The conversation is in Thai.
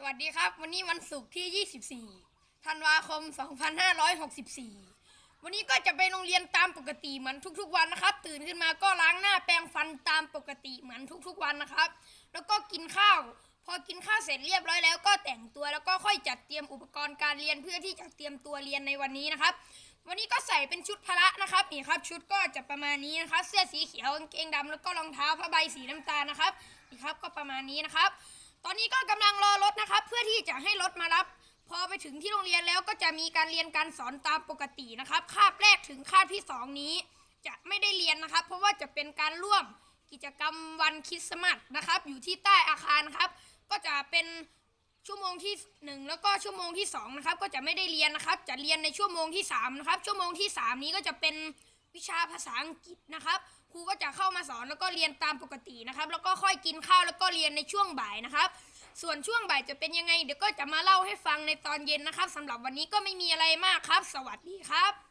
สวัสดีครับ วันนี้วันศุกร์ที่ 24 ธันวาคม 2564 วันนี้ก็จะไปโรงเรียนตามปกติเหมือนทุกๆวันนะครับ ตื่นขึ้นมาก็ล้างหน้าแปรงฟันตามปกติเหมือนทุกๆวันนะครับ แล้วก็กินข้าว พอกินข้าวเสร็จเรียบร้อยแล้วก็แต่งตัวแล้วก็ค่อยจัดเตรียมอุปกรณ์การเรียนเพื่อที่จะเตรียมตัวเรียนในวันนี้นะครับ วันนี้ก็ใส่เป็นชุดพละนะครับนี่ครับ ชุดก็จะประมาณนี้นะครับ เสื้อสีเขียวกางเกงดำแล้วก็รองเท้าผ้าใบสีน้ำตาลนะครับนี่ครับก็ประมาณนี้นะครับ ตอนนี้ก็กำลังรอรถนะครับ เพื่อที่จะให้รถมารับ พอไปถึงที่โรงเรียนแล้วก็จะมีการเรียนการสอนตามปกตินะครับ คาบแรกถึงคาบที่สองนี้ จะไม่ได้เรียนนะครับ เพราะว่าจะเป็นการร่วมกิจกรรมวันคริสต์มาสนะครับ อยู่ที่ใต้อาคารครับ ก็จะเป็นชั่วโมงที่หนึ่งแล้วก็ชั่วโมงที่สองนะครับก็จะไม่ได้เรียนนะครับ จะเรียนในชั่วโมงที่สามนะครับชั่วโมงที่สามนี้ก็จะเป็น วิชาภาษาอังกฤษนะครับครูก็จะเข้ามาสอนแล้วก็เรียนตามปกตินะครับ แล้วก็ค่อยกินข้าวแล้วก็เรียนในช่วงบ่ายนะครับ ส่วนช่วงบ่ายจะเป็นยังไงเดี๋ยวก็จะมาเล่าให้ฟังในตอนเย็นนะครับสำหรับวันนี้ก็ไม่มีอะไรมากครับ สวัสดีครับ